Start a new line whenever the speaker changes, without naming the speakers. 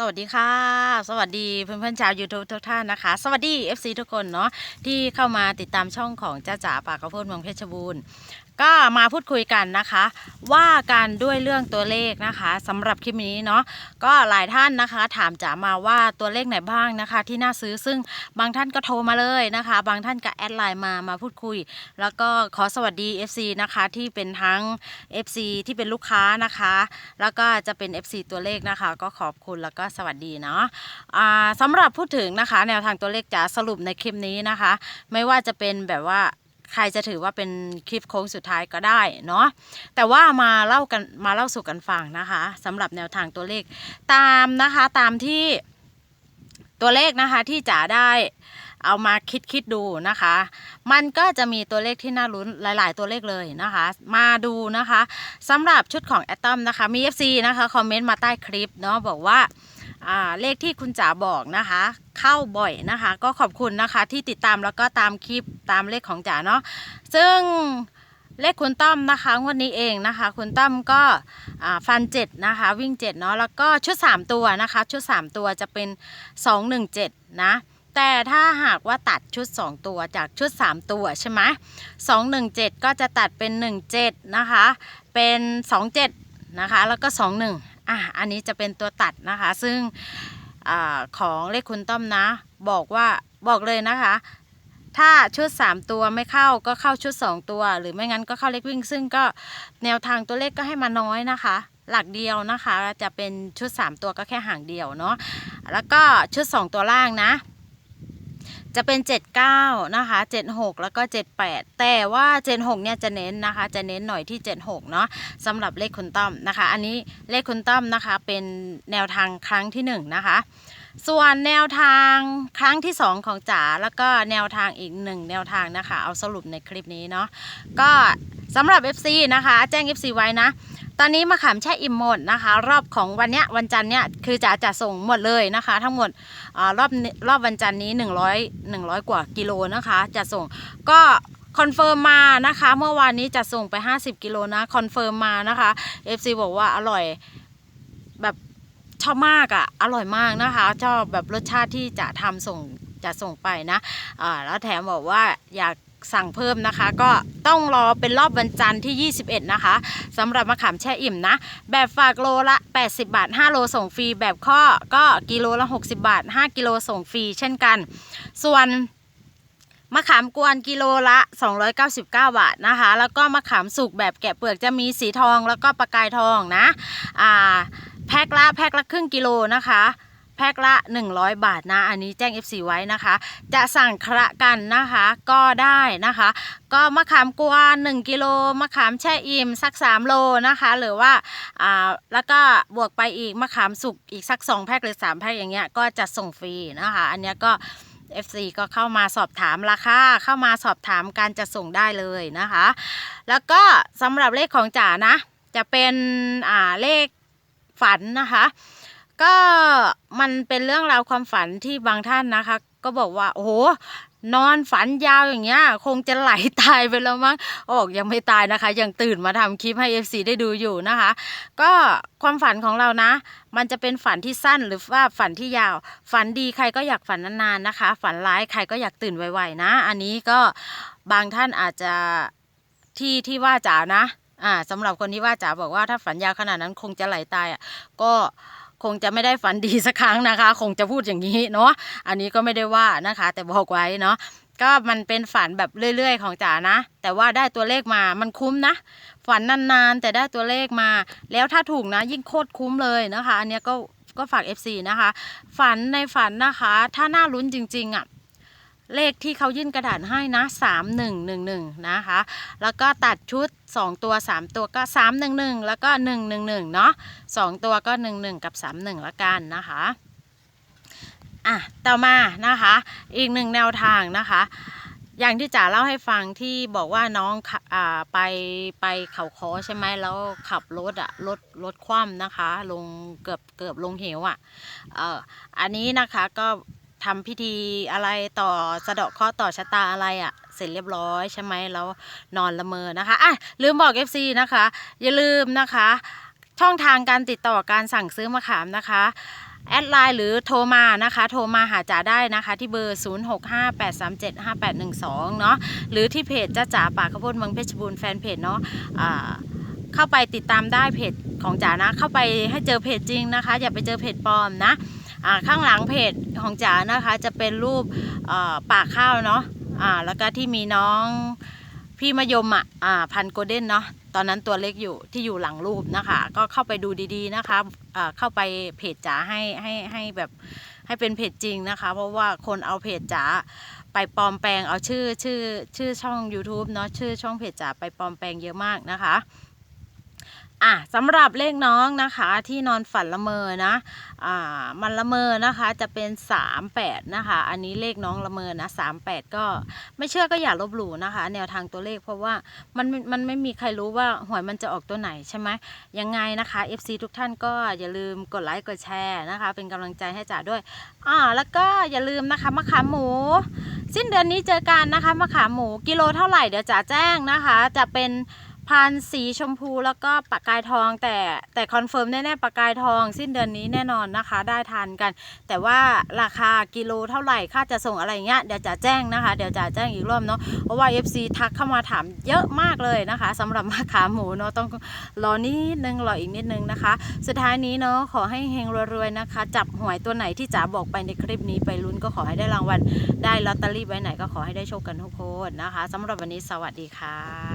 สวัสดีค่ะ สวัสดีเพื่อนๆชาว YouTube ทุกท่านนะคะ สวัสดี FC ทุกคนเนาะที่เข้ามาติดตามช่องของจ้าจ๋าปากกระโพดเมืองเพชรบูรณ์ ก็มาพูดคุยกันนะคะ ว่ากันด้วยเรื่องตัวเลขนะคะสำหรับคลิปนี้เนาะก็หลายท่านนะคะ ถามจ๋ามาว่าตัวเลขไหนบ้างนะคะ ที่น่าซื้อซึ่งบางท่านก็โทรมาเลยนะคะ บางท่านก็แอดไลน์มามาพูดคุย แล้วก็ขอสวัสดี FC นะคะที่เป็นทั้ง FC ที่เป็นลูกค้านะคะ แล้วก็จะเป็น FC ตัวเลขนะคะ ก็ขอบคุณแล้วก็สวัสดีเนาะอ่าสำหรับพูดถึงนะคะ แนวทางตัวเลขจะสรุปในคลิปนี้นะคะ ไม่ว่าจะเป็นแบบว่า ใครจะถือว่าเป็นคลิปโค้งสุดท้ายก็ได้เนาะแต่ว่ามาเล่ากันมาเล่าสู่กันฟังนะคะสำหรับแนวทางตัวเลขตามนะคะตามที่ตัวเลขนะคะที่จ๋าได้เอามาคิดคิดดูนะคะ มันก็จะมีตัวเลขที่น่าลุ้นหลาย ๆ ตัวเลขเลยนะคะ มาดูนะคะสำหรับชุดของแอตตอมนะคะมี FC นะคะคอมเมนต์มาใต้คลิปเนาะบอกว่าเลขที่คุณจ๋าบอกนะคะ เข้าบ่อยนะคะ ก็ขอบคุณนะคะที่ติดตามแล้วก็ตามคลิปตามเลขของจ๋าเนาะซึ่งเลขคุณต้อมนะคะงวดนี้เองนะคะ คุณต้อมก็ฟันเจ็ดนะคะ วิ่งเจ็ดเนาะแล้วก็ชุด3ตัวนะคะ ชุด3ตัวจะเป็น217นะแต่ถ้าหากว่าตัดชุด 2 ตัวจากชุด 3 ตัวใช่ไหม217ก็จะตัดเป็น 17 นะคะ เป็น 27 นะคะ แล้วก็ 21อะอันนี้จะเป็นตัวตัดนะคะ ซึ่ง อของเลขคุณต้อมนะ บอกว่าบอกเลยนะคะ ถ้าชุด 3 ตัวไม่เข้าก็เข้าชุด 2 ตัว หรือไม่งั้นก็เข้าเลขวิ่ง ซึ่งก็แนวทางตัวเลขก็ให้มาน้อยนะคะ หลักเดียวนะคะจะเป็นชุด 3 ตัวก็แค่ห่างเดียวเนาะแล้วก็ชุด 2 ตัวล่างนะ จะเป็น 79 นะคะ 76 แล้วก็ 78 แต่ว่า 76 เนี่ยจะเน้นนะคะ จะเน้นหน่อยที่ 76 เนาะสำหรับเลขคุณต้อมนะคะ อันนี้เลขคุณต้อมนะคะ เป็นแนวทางครั้งที่ 1 นะคะ ส่วนแนวทางครั้งที่ 2 ของจ๋า แล้วก็แนวทางอีกหนึ่งแนวทางนะคะ เอาสรุปในคลิปนี้เนาะ ก็สำหรับ FC นะคะ แจ้ง FC ไว้นะ ตอนนี้มะขามแช่อิ่มหมดนะคะ รอบของวันเนี้ยวันจันทร์เนี้ยคือจ๋าจะส่งหมดเลยนะคะ ทั้งหมดอรอบรอบวันจันทร์นี้ 100 100 กว่ากิโลนะคะ จะส่งก็คอนเฟิร์มมานะคะ เมื่อวานนี้จะส่งไป 50 กิโลนะคอนเฟิร์มมานะคะ FC บอกว่าอร่อยแบบชอบมากอะ่ะอร่อยมากนะคะ ชอบแบบรสชาติที่จะทำส่งจะส่งไปนะอ่าแล้วแถมบอกว่าอยาก สั่งเพิ่มนะคะ ก็ต้องรอเป็นรอบวันจันทร์ที่ 21 นะคะสำหรับมะขามแช่อิ่มนะ แบบฝากโลละ 80 บาท 5 โลส่งฟรี แบบข้อก็กิโลละ 60 บาท 5 กิโลส่งฟรีเช่นกัน ส่วนมะขามกวนกิโลละ 299 บาทนะคะ แล้วก็มะขามสุกแบบแกะเปลือกจะมีสีทองแล้วก็ประกายทองนะอ่าแพ็คละแพ็คละครึ่งกิโลนะคะ แพ็คละ 100 บาทนะ อันนี้แจ้ง FC ไว้นะคะ จะสั่งคระกันนะคะ ก็ได้นะคะ ก็มะขามกวน 1 กิโลมะขามแช่อิ่มสัก 3 โลนะคะ หรือว่าอ่าแล้วก็บวกไปอีกมะขามสุกอีกสัก 2 แพ็คหรือ 3 แพ็คอย่างเงี้ยก็จะส่งฟรีนะคะ อันเนี้ยก็ FC ก็เข้ามาสอบถามราคาเข้ามาสอบถามการจะส่งได้เลยนะคะ แล้วก็สำหรับเลขของจ๋านะ จะเป็นอ่าเลขฝันนะคะ ก็มันเป็นเรื่องราวความฝันที่บางท่านนะคะ ก็บอกว่า โอ้โหนอนฝันยาวอย่างเงี้ย คงจะไหลตายไปแล้วมั้งโอกยังไม่ตายนะคะ ยังตื่นมาทำคลิปให้ FC ได้ดูอยู่นะคะ ก็ความฝันของเรานะ มันจะเป็นฝันที่สั้นหรือว่าฝันที่ยาว ฝันดีใครก็อยากฝันนานๆนะคะ ฝันร้ายใครก็อยากตื่นไวๆนะ อันนี้ก็บางท่านอาจจะที่ที่ว่าจ๋านะ อ่าสำหรับคนที่ว่าจ๋าบอกว่าถ้าฝันยาวขนาดนั้นคงจะไหลตายอะก็ คงจะไม่ได้ฝันดีสักครั้งนะคะ คงจะพูดอย่างนี้เนาะอันนี้ก็ไม่ได้ว่านะคะ แต่บอกไว้เนาะก็มันเป็นฝันแบบเรื่อย ๆ ของจ๋านะ แต่ว่าได้ตัวเลขมามันคุ้มนะ ฝันนานๆ แต่ได้ตัวเลขมา แล้วถ้าถูกนะ ยิ่งโคตรคุ้มเลยนะคะ อันนี้ก็ก็ฝาก FC นะคะ ฝันในฝันนะคะ ถ้าน่าลุ้นจริง ๆอะ เลขที่เขายื่นกระดาษให้นะสามหนึ่งหนึ่งหนึ่งนะคะ แล้วก็ตัดชุดสองตัวสามตัวก็สามหนึ่งหนึ่งแล้วก็หนึ่งหนึ่งหนึ่งเนาะสองตัวก็หนึ่งหนึ่งกับสามหนึ่งละกันนะคะอะต่อมานะคะ อีกหนึ่งแนวทางนะคะ อย่างที่จ๋าเล่าให้ฟังที่บอกว่าน้องขับอ่าไปไปเขาคอใช่ไหมแล้วขับรถอะรถรถคว่ำนะคะ ลงเกือบเกือบลงเหวอะเอออันนี้นะคะก็ ทำพิธีอะไรต่อสะเดาะเคราะห์ต่อชะตาอะไรอะเสร็จเรียบร้อยใช่ไหมแล้วนอนละเมอนะคะอะลืมบอก FC นะคะ อย่าลืมนะคะ ช่องทางการติดต่อการสั่งซื้อมะขามนะคะแอดไลน์หรือโทรมานะคะ โทรมาหาจ๋าได้นะคะ ที่เบอร์ 0658375812 เนาะหรือที่เพจจ้าจ๋าป่าข้าวโพดเมืองเพชรบูรณ์แฟนเพจเนาะเข้าไปติดตามได้เพจของจ๋านะ เข้าไปให้เจอเพจจริงนะคะ อย่าไปเจอเพจปลอมนะ ข้างหลังเพจของจ๋านะคะจะเป็นรูปป่าข้าวเนาะอ่าแล้วก็ที่มีน้องพี่มะยมอะอ่าพันโกลเด้นเนาะตอนนั้นตัวเล็กอยู่ที่อยู่หลังรูปนะคะ ก็เข้าไปดูดีๆนะคะอ่าเข้าไปเพจจ๋าให้ให้ให้แบบให้เป็นเพจจริงนะคะ เพราะว่าคนเอาเพจจ๋าไปปลอมแปลงเอาชื่อชื่อชื่อช่อง YouTube เนาะชื่อช่องเพจจ๋าไปปลอมแปลงเยอะมากนะคะ อะสำหรับเลขน้องนะคะที่นอนฝันละเมอนะอ่ามันละเมอนะคะจะเป็น 38 นะคะ อันนี้เลขน้องละเมอนะ38 ก็ไม่เชื่อก็อย่าลบหลู่นะคะ แนวทางตัวเลขเพราะว่ามันมันไม่มีใครรู้ว่าหวยมันจะออกตัวไหนใช่ไหมยังไงนะคะ FC ทุกท่านก็อย่าลืมกดไลค์กดแชร์นะคะ เป็นกำลังใจให้จ๋าด้วยอ่าแล้วก็อย่าลืมนะคะมะขามหมู สิ้นเดือนนี้เจอกันนะคะมะขามหมูกิโลเท่าไหร่เดี๋ยวจ๋าแจ้งนะคะ จะเป็น พันสีชมพูแล้วก็ปากกายทองแต่แต่คอนเฟิร์มแน่ๆปากกายทอง สิ้นเดือนนี้แน่นอนนะคะ ได้ทานกัน แต่ว่าราคากิโลเท่าไหร่ค่าจะส่งอะไรเงี้ยเดี๋ยวจะแจ้งนะคะ เดี๋ยวจะแจ้งอีกรอบเนาะเพราะว่า FC ทักเข้ามาถามเยอะมากเลยนะคะสำหรับมะขาหมูเนาะต้องรอนิดนึงรออีกนิดนึงนะคะ สุดท้ายนี้เนาะขอให้เฮงรวยๆนะคะ จับหวยตัวไหนที่จ๋าบอกไปในคลิปนี้ไปลุ้นก็ขอให้ได้รางวัลได้ลอตเตอรี่ไว้ไหนก็ขอให้ได้โชคกันทุกคนนะคะสำหรับวันนี้สวัสดีค่ะ